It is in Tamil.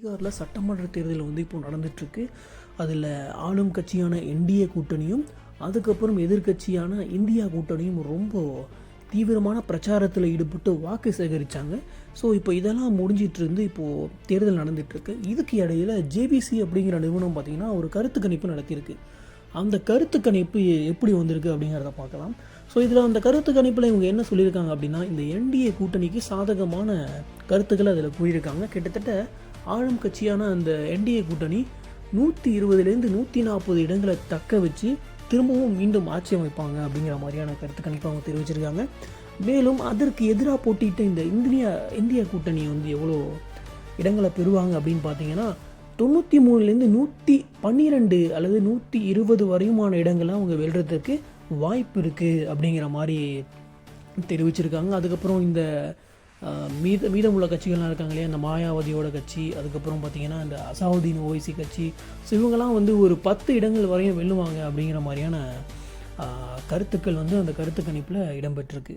பீகாரில் சட்டமன்ற தேர்தல் வந்து இப்போ நடந்துட்டுருக்கு. அதில் ஆளும் கட்சியான என்டிஏ கூட்டணியும் அதுக்கப்புறம் எதிர்க்கட்சியான இந்தியா கூட்டணியும் ரொம்ப தீவிரமான பிரச்சாரத்தில் ஈடுபட்டு வாக்கு சேகரித்தாங்க ஸோ இப்போ இதெல்லாம் முடிஞ்சிட்டு இருந்து இப்போது தேர்தல் நடந்துகிட்ருக்கு இதுக்கு இடையில் ஜேபிசி அப்படிங்கிற நிறுவனம் பார்த்திங்கன்னா ஒரு கருத்து கணிப்பு நடத்தியிருக்கு. அந்த கருத்து கணிப்பு எப்படி வந்திருக்கு அப்படிங்கிறத பார்க்கலாம். ஸோ இதில் அந்த கருத்து கணிப்பில் இவங்க என்ன சொல்லியிருக்காங்க அப்படின்னா இந்த என்டிஏ கூட்டணிக்கு சாதகமான கருத்துக்களை அதில் கூறியிருக்காங்க. கிட்டத்தட்ட ஆளும் கட்சியான அந்த என்டிஏ கூட்டணி நூற்றி இருபதுலேருந்து நூற்றி நாற்பது இடங்களை தக்க வச்சு திரும்பவும் மீண்டும் ஆட்சி அமைப்பாங்க அப்படிங்கிற மாதிரியான கருத்து கணிப்பை அவங்க தெரிவிச்சிருக்காங்க. மேலும் அதற்கு எதிராக போட்டியிட்ட இந்த இந்தியா இந்திய கூட்டணி வந்து எவ்வளோ இடங்களை பெறுவாங்க அப்படின்னு பார்த்தீங்கன்னா தொண்ணூற்றி மூணுலேருந்து நூற்றி பன்னிரெண்டு அல்லது நூற்றி இருபது வரையுமான இடங்களை அவங்க வெல்றதுக்கு வாய்ப்பு இருக்குது அப்படிங்கிற மாதிரி தெரிவிச்சிருக்காங்க. அதுக்கப்புறம் இந்த மீத மீதமுள்ள கட்சிகள்லாம் இருக்காங்க இல்லையா? இந்த மாயாவதியோட கட்சி அதுக்கப்புறம் பார்த்தீங்கன்னா இந்த அசாவுதீன் ஓய்சி கட்சி. ஸோ இவங்கெல்லாம் வந்து ஒரு பத்து இடங்கள் வரையும் வெல்லுவாங்க அப்படிங்கிற மாதிரியான கருத்துக்கள் வந்து அந்த கருத்து கணிப்பில் இடம்பெற்றிருக்கு.